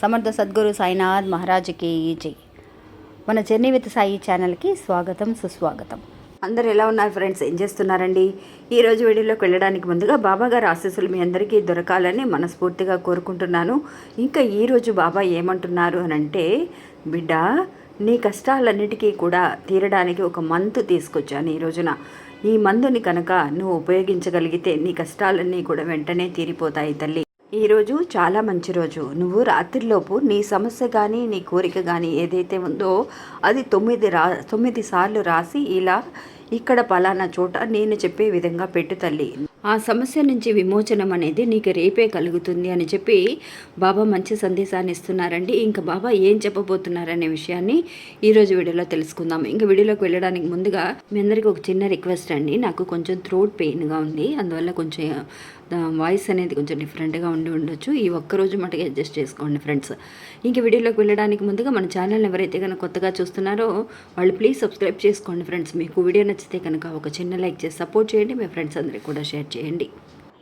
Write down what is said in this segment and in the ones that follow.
సమర్థ సద్గురు సాయినాథ్ మహారాజుకి జై. మన జర్నీ విత్ సాయి ఛానల్కి స్వాగతం సుస్వాగతం. అందరు ఎలా ఉన్నారు ఫ్రెండ్స్? ఏం చేస్తున్నారండి? ఈ రోజు వీడియోలోకి వెళ్ళడానికి ముందుగా బాబా గారు ఆశీస్సులు మీ అందరికీ దొరకాలని మనస్ఫూర్తిగా కోరుకుంటున్నాను. ఇంకా ఈరోజు బాబా ఏమంటున్నారు అని అంటే బిడ్డ నీ కష్టాలన్నిటికీ కూడా తీరడానికి ఒక మంతు తీసుకొచ్చాను ఈ రోజున. ఈ మందుని కనుక నువ్వు ఉపయోగించగలిగితే నీ కష్టాలన్నీ కూడా వెంటనే తీరిపోతాయి తల్లి. ఈరోజు చాలా మంచి రోజు. నువ్వు రాత్రిలోపు నీ సమస్య కానీ నీ కోరిక కానీ ఏదైతే ఉందో అది తొమ్మిది రా తొమ్మిది సార్లు రాసి ఇలా ఇక్కడ పలానా చోట నేను చెప్పే విధంగా పెట్టు తల్లి. ఆ సమస్య నుంచి విమోచనం అనేది నీకు రేపే కలుగుతుంది అని చెప్పి బాబా మంచి సందేశాన్ని ఇస్తున్నారండి. ఇంకా బాబా ఏం చెప్పబోతున్నారనే విషయాన్ని ఈరోజు వీడియోలో తెలుసుకుందాం. ఇంకా వీడియోలోకి వెళ్ళడానికి ముందుగా మీ అందరికీ ఒక చిన్న రిక్వెస్ట్ అండి. నాకు కొంచెం థ్రోట్ పెయిన్గా ఉంది. అందువల్ల కొంచెం వాయిస్ అనేది కొంచెం డిఫరెంట్గా ఉండి ఉండొచ్చు. ఈ ఒక్కరోజు మటుకు అడ్జస్ట్ చేసుకోండి ఫ్రెండ్స్ ఇంక వీడియోలోకి వెళ్ళడానికి ముందుగా మన ఛానల్ ఎవరైతే కనుక కొత్తగా చూస్తున్నారో వాళ్ళు ప్లీజ్ సబ్స్క్రైబ్ చేసుకోండి ఫ్రెండ్స్ మీకు వీడియో నచ్చితే కనుక ఒక చిన్న లైక్ చేసి సపోర్ట్ చేయండి. మీ ఫ్రెండ్స్ అందరికీ కూడా షేర్ చేయండి.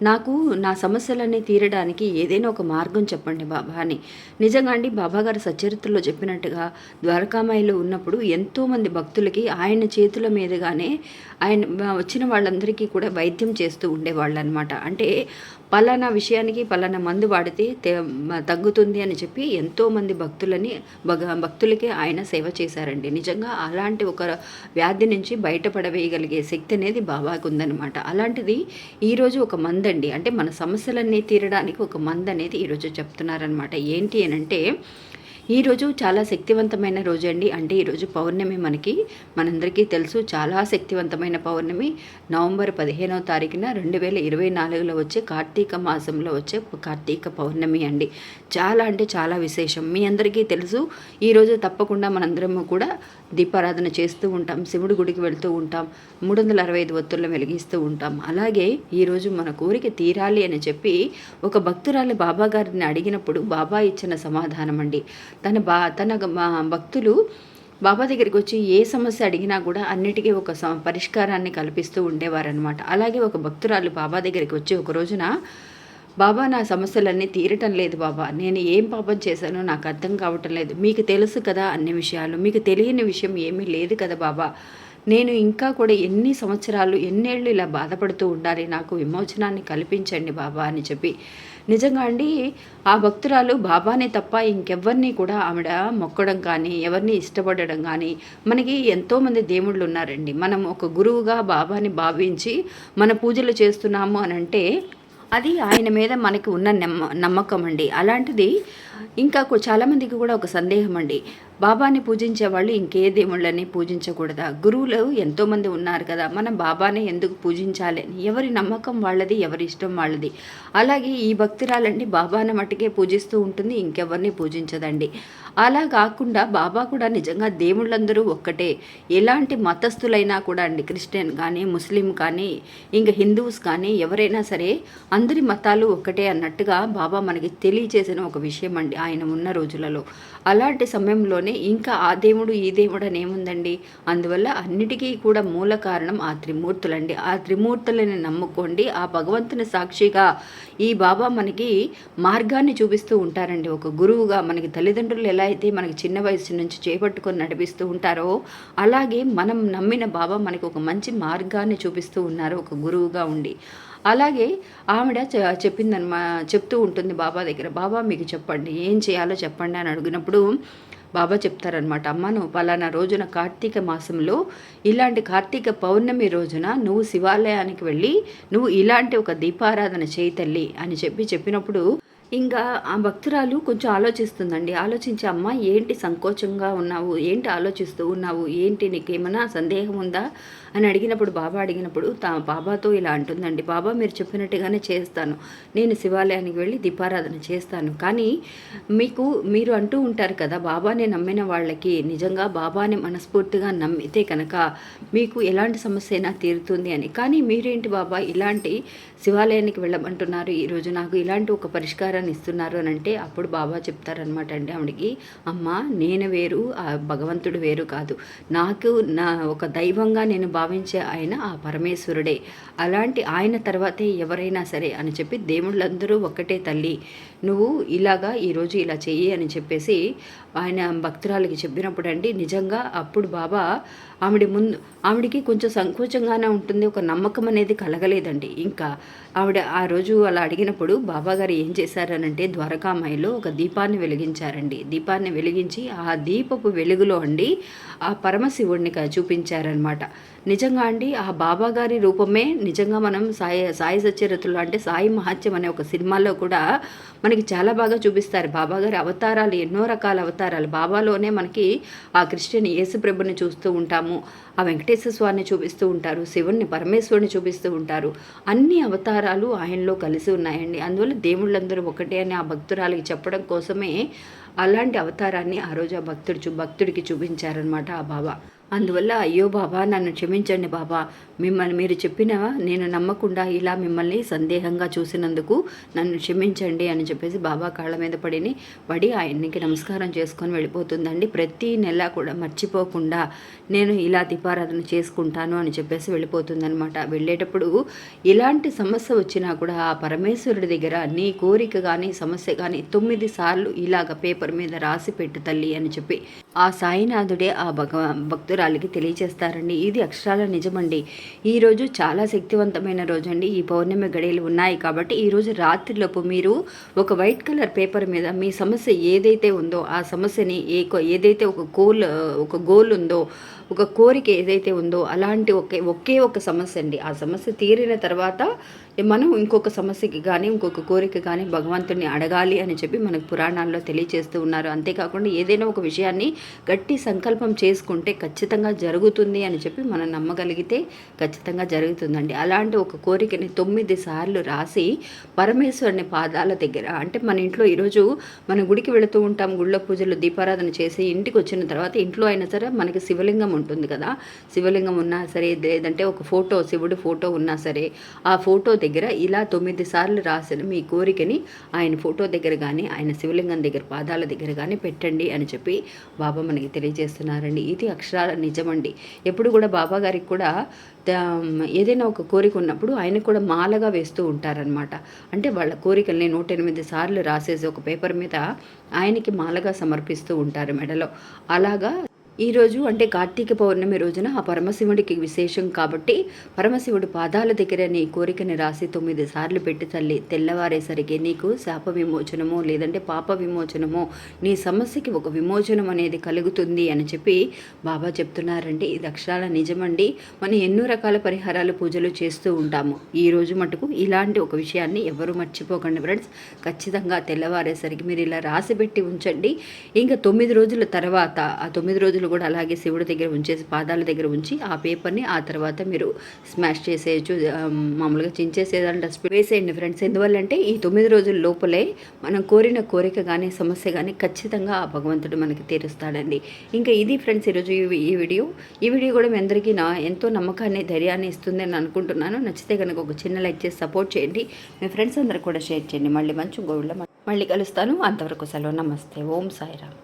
నాకు నా సమస్యలన్నీ తీరడానికి ఏదైనా ఒక మార్గం చెప్పండి బాబా అని. నిజంగా అండి బాబాగారు సచరిత్రలో చెప్పినట్టుగా ద్వారకామాయిలో ఉన్నప్పుడు ఎంతోమంది భక్తులకి ఆయన చేతుల మీదుగానే ఆయన వచ్చిన వాళ్ళందరికీ కూడా వైద్యం చేస్తూ ఉండేవాళ్ళు అనమాట అంటే పలానా విషయానికి పలానా మందు వాడితే తగ్గుతుంది అని చెప్పి ఎంతోమంది భక్తులని భగ భక్తులకి ఆయన సేవ చేశారండి. నిజంగా అలాంటి ఒక వ్యాధి నుంచి బయటపడవేయగలిగే శక్తి అనేది బాబాకు ఉందన్నమాట. అలాంటిది ఈరోజు ఒక మందండి. అంటే మన సమస్యలన్నీ తీరడానికి ఒక మందు అనేది ఈరోజు చెప్తున్నారనమాట ఏంటి అని అంటే ఈరోజు చాలా శక్తివంతమైన రోజు అండి. అంటే ఈరోజు పౌర్ణమి మనకి. మనందరికీ తెలుసు చాలా శక్తివంతమైన పౌర్ణమి. నవంబర్ పదిహేనవ తారీఖున రెండు వేల ఇరవై నాలుగులో వచ్చే కార్తీక మాసంలో వచ్చే కార్తీక పౌర్ణమి అండి. చాలా అంటే చాలా విశేషం. మీ అందరికీ తెలుసు. ఈరోజు తప్పకుండా మనందరము కూడా దీపారాధన చేస్తూ ఉంటాం. శివుడి గుడికి వెళ్తూ ఉంటాం. మూడు వందల అరవై ఐదు ఒత్తులను వెలిగిస్తూ ఉంటాం. అలాగే ఈరోజు మన కోరిక తీరాలి అని చెప్పి ఒక భక్తురాలి బాబా గారిని అడిగినప్పుడు బాబా ఇచ్చిన సమాధానం అండి. తన బా తన మా భక్తులు బాబా దగ్గరికి వచ్చి ఏ సమస్య అడిగినా కూడా అన్నిటికీ ఒక పరిష్కారాన్ని కల్పిస్తూ ఉండేవారనమాట అలాగే ఒక భక్తురాలు బాబా దగ్గరికి వచ్చి ఒక రోజున బాబా నా సమస్యలన్నీ తీరటం లేదు బాబా. నేను ఏం పాపం చేశానో నాకు అర్థం కావటం లేదు. మీకు తెలుసు కదా అన్ని విషయాలు. మీకు తెలియని విషయం ఏమీ లేదు కదా బాబా. నేను ఇంకా కూడా ఎన్ని సంవత్సరాలు ఎన్నేళ్ళు ఇలా బాధపడుతూ ఉండాలి నాకు విమోచనాన్ని కల్పించండి బాబా అని చెప్పి. నిజంగా అండి ఆ భక్తురాలు బాబానే తప్ప ఇంకెవరిని కూడా ఆవిడ మొక్కడం కానీ ఎవరిని ఇష్టపడడం కానీ మనకి ఎంతోమంది దేవుళ్ళు ఉన్నారండి. మనం ఒక గురువుగా బాబాని భావించి మన పూజలు చేస్తున్నాము అని అంటే అది ఆయన మీద మనకి ఉన్న నమ్మకం అండి. అలాంటిది ఇంకా చాలామందికి కూడా ఒక సందేహం అండి. బాబాని పూజించే వాళ్ళు ఇంకే దేవుళ్ళని పూజించకూడదా? గురువులు ఎంతోమంది ఉన్నారు కదా మనం బాబాని ఎందుకు పూజించాలి? అని ఎవరి నమ్మకం వాళ్ళది ఎవరి ఇష్టం వాళ్ళది? అలాగే ఈ భక్తురాలండి బాబాని మట్టుకే పూజిస్తూ ఉంటుంది ఇంకెవరిని పూజించదండి. అలా కాకుండా బాబా కూడా నిజంగా దేవుళ్ళందరూ ఒక్కటే. ఎలాంటి మతస్థులైనా కూడా అండి క్రిస్టియన్ కానీ ముస్లిం కానీ ఇంకా హిందూస్ కానీ ఎవరైనా సరే అందరి మతాలు ఒక్కటే అన్నట్టుగా బాబా మనకి తెలియజేసిన ఒక విషయం అండి ఆయన ఉన్న రోజులలో. అలాంటి సమయంలోనే ఇంకా ఆ దేవుడు ఈ దేవుడు అని ఏముందండి? అందువల్ల అన్నిటికీ కూడా మూల కారణం ఆ త్రిమూర్తులండి. ఆ త్రిమూర్తులని నమ్ముకోండి. ఆ భగవంతుని సాక్షిగా ఈ బాబా మనకి మార్గాన్ని చూపిస్తూ ఉంటారండి. ఒక గురువుగా మనకి తల్లిదండ్రులు ఎలా అయితే మనకి చిన్న వయసు నుంచి చేపట్టుకొని నడిపిస్తూ ఉంటారో అలాగే మనం నమ్మిన బాబా మనకి ఒక మంచి మార్గాన్ని చూపిస్తూ ఉన్నారు. ఒక గురువుగా ఉండి. అలాగే ఆవిడ చె- చెప్పిందనమా చెప్తూ ఉంటుంది బాబా దగ్గర బాబా మీకు చెప్పండి ఏం చేయాలో చెప్పండి అని అడిగినప్పుడు బాబా చెప్తారనమాట అమ్మ నువ్వు పలానా రోజున కార్తీక మాసంలో ఇలాంటి కార్తీక పౌర్ణమి రోజున నువ్వు శివాలయానికి వెళ్ళి నువ్వు ఇలాంటి ఒక దీపారాధన చేయి తల్లి అని చెప్పి చెప్పినప్పుడు ఇంకా ఆ భక్తురాలు కొంచెం ఆలోచిస్తుందండి ఆలోచించి అమ్మ ఏంటి సంకోచంగా ఉన్నావు ఏంటి ఆలోచిస్తూ ఉన్నావు ఏంటి నీకు ఏమైనా సందేహం ఉందా? అని అడిగినప్పుడు బాబా అడిగినప్పుడు తా బాబాతో ఇలా అంటుందండి బాబా మీరు చెప్పినట్టుగానే చేస్తాను. నేను శివాలయానికి వెళ్ళి దీపారాధన చేస్తాను. కానీ మీకు మీరు అంటూ ఉంటారు కదా బాబాని నమ్మిన వాళ్ళకి నిజంగా బాబాని మనస్ఫూర్తిగా నమ్మితే కనుక మీకు ఎలాంటి సమస్య అయినా తీరుతుంది అని. కానీ మీరేంటి బాబా ఇలాంటి శివాలయానికి వెళ్ళమంటున్నారు? ఈరోజు నాకు ఇలాంటి ఒక పరిష్కారాన్ని ఇస్తున్నారు అని అంటే అప్పుడు బాబా చెప్తారనమాట అండి ఆవిడకి అమ్మ నేను వేరు ఆ భగవంతుడు వేరు కాదు. నాకు నా ఒక దైవంగా నేను బాబా భావించే ఆయన ఆ పరమేశ్వరుడే. అలాంటి ఆయన తర్వాతే ఎవరైనా సరే అని చెప్పి దేవుళ్ళందరూ ఒక్కటే తల్లి. నువ్వు ఇలాగా ఈరోజు ఇలా చెయ్యి అని చెప్పేసి ఆయన భక్తురాలకి చెప్పినప్పుడు అండి నిజంగా అప్పుడు బాబా ఆవిడ ముందు ఆవిడికి కొంచెం సంకోచంగానే ఉంటుంది ఒక నమ్మకం అనేది కలగలేదండి. ఇంకా ఆవిడ ఆ రోజు అలా అడిగినప్పుడు బాబాగారు ఏం చేశారనంటే ద్వారకామాయిలో ఒక దీపాన్ని వెలిగించారండి. దీపాన్ని వెలిగించి ఆ దీపపు వెలుగులో అండి ఆ పరమశివుడిని చూపించారనమాట నిజంగా అండి ఆ బాబాగారి రూపమే నిజంగా మనం సాయి సాయి సచరిత్రలో అంటే సాయి మహత్యం అనే ఒక సినిమాలో కూడా మనకి చాలా బాగా చూపిస్తారు. బాబాగారి అవతారాలు ఎన్నో రకాల అవతారాలు. బాబాలోనే మనకి ఆ క్రిస్టియన్ యేసుప్రభుని చూస్తూ ఉంటాము. ఆ వెంకటేశ్వర స్వామిని చూపిస్తూ ఉంటారు. శివుణ్ణి పరమేశ్వరుని చూపిస్తూ ఉంటారు. అన్ని అవతారాలు ఆయనలో కలిసి ఉన్నాయండి. అందువల్ల దేవుళ్ళందరూ ఒకటే అని ఆ భక్తురాలకి చెప్పడం కోసమే అలాంటి అవతారాన్ని ఆ రోజు ఆ భక్తుడు చూ భక్తుడికి చూపించారనమాట ఆ బాబా. అందువల్ల అయ్యో బాబా నన్ను క్షమించండి బాబా. మిమ్మల్ని మీరు చెప్పిన నేను నమ్మకుండా ఇలా మిమ్మల్ని సందేహంగా చూసినందుకు నన్ను క్షమించండి అని చెప్పేసి బాబా కాళ్ళ మీద పడిని పడి ఆయనకి నమస్కారం చేసుకొని వెళ్ళిపోతుందండి. ప్రతి నెల కూడా మర్చిపోకుండా నేను ఇలా దీపారాధన చేసుకుంటాను అని చెప్పేసి వెళ్ళిపోతుందనమాట వెళ్ళేటప్పుడు ఇలాంటి సమస్య వచ్చినా కూడా ఆ పరమేశ్వరుడి దగ్గర నీ కోరిక కానీ సమస్య కానీ తొమ్మిది సార్లు ఇలాగ పేపర్ మీద రాసి పెట్టు తల్లి అని చెప్పి ఆ సాయినాథుడే ఆ భగవ భక్తురాలికి తెలియజేస్తారండి ఇది అక్షరాల నిజమండి. ఈరోజు చాలా శక్తివంతమైన రోజు అండి ఈ పౌర్ణమి గడియలు ఉన్నాయి కాబట్టి ఈరోజు రాత్రిలోపు మీరు ఒక వైట్ కలర్ పేపర్ మీద మీ సమస్య ఏదైతే ఉందో ఆ సమస్యని ఏ ఏదైతే ఒక గోల్ ఒక గోల్ ఉందో ఒక కోరిక ఏదైతే ఉందో అలాంటి ఒకే ఒకే ఒక సమస్య అండి. ఆ సమస్య తీరిన తర్వాత మనం ఇంకొక సమస్యకి కానీ ఇంకొక కోరిక కానీ భగవంతుడిని అడగాలి అని చెప్పి మనకు పురాణాల్లో తెలియజేస్తూ ఉన్నారు. అంతేకాకుండా ఏదైనా ఒక విషయాన్ని గట్టి సంకల్పం చేసుకుంటే ఖచ్చితంగా ఖచ్చితంగా జరుగుతుంది అని చెప్పి మనం నమ్మగలిగితే ఖచ్చితంగా జరుగుతుందండి. అలాంటి ఒక కోరికని తొమ్మిది సార్లు రాసి పరమేశ్వరుని పాదాల దగ్గర అంటే మన ఇంట్లో ఈరోజు మన గుడికి వెళుతూ ఉంటాం గుళ్ళ పూజలు దీపారాధన చేసి ఇంటికి వచ్చిన తర్వాత ఇంట్లో అయినా సరే మనకి శివలింగం ఉంటుంది కదా. శివలింగం ఉన్నా సరే లేదంటే ఒక ఫోటో శివుడి ఫోటో ఉన్నా సరే ఆ ఫోటో దగ్గర ఇలా తొమ్మిది సార్లు రాసిన మీ కోరికని ఆయన ఫోటో దగ్గర కానీ ఆయన శివలింగం దగ్గర పాదాల దగ్గర కానీ పెట్టండి అని చెప్పి బాబా మనకి తెలియజేస్తున్నారండి. ఇది అక్షరాల నిజమండి. ఎప్పుడు కూడా బాబా గారికి కూడా ఏదైనా ఒక కోరిక ఉన్నప్పుడు ఆయన కూడా మాలగా వేస్తూ ఉంటారనమాట అంటే వాళ్ళ కోరికల్ని నూట ఎనిమిది సార్లు రాసేసి ఒక పేపర్ మీద ఆయనకి మాలగా సమర్పిస్తూ ఉంటారు మెడలో. అలాగా ఈరోజు అంటే కార్తీక పౌర్ణమి రోజున ఆ పరమశివుడికి విశేషం కాబట్టి పరమశివుడు పాదాల దగ్గర నీ కోరికని రాసి తొమ్మిది సార్లు పెట్టి తల్లి తెల్లవారేసరికి నీకు శాప విమోచనమో లేదంటే పాప విమోచనమో నీ సమస్యకి ఒక విమోచనం అనేది కలుగుతుంది అని చెప్పి బాబా చెప్తున్నారండి. ఇది అక్షరాల నిజమండి. మనం ఎన్నో రకాల పరిహారాలు పూజలు చేస్తూ ఉంటాము. ఈ రోజు మటుకు ఇలాంటి ఒక విషయాన్ని ఎవరు మర్చిపోకండి ఫ్రెండ్స్. ఖచ్చితంగా తెల్లవారేసరికి మీరు ఇలా రాసి పెట్టి ఉంచండి. ఇంకా తొమ్మిది రోజుల తర్వాత ఆ తొమ్మిది రోజులు చేతులు కూడా అలాగే శివుడి దగ్గర ఉంచేసి పాదాల దగ్గర ఉంచి ఆ పేపర్ని ఆ తర్వాత మీరు స్మాష్ చేసేయచ్చు. మామూలుగా చించేసేదాన్ని డస్ట్బిన్ వేసేయండి ఫ్రెండ్స్. ఎందువల్లంటే ఈ తొమ్మిది రోజుల లోపలే మనం కోరిన కోరిక కానీ సమస్య కానీ ఖచ్చితంగా ఆ భగవంతుడు మనకి తీరుస్తాడండి. ఇంకా ఇది ఫ్రెండ్స్ ఈరోజు ఈ వీడియో. ఈ వీడియో కూడా మీ అందరికీ నా ఎంతో నమ్మకాన్ని ధైర్యాన్ని ఇస్తుందని అనుకుంటున్నాను. నచ్చితే కనుక ఒక చిన్న లైక్ చేసి సపోర్ట్ చేయండి. మీ ఫ్రెండ్స్ అందరూ కూడా షేర్ చేయండి. మళ్ళీ మంచి గోవిడ్లో మళ్ళీ కలుస్తాను. అంతవరకు సెలవు. నమస్తే. ఓం సాయిరామ్.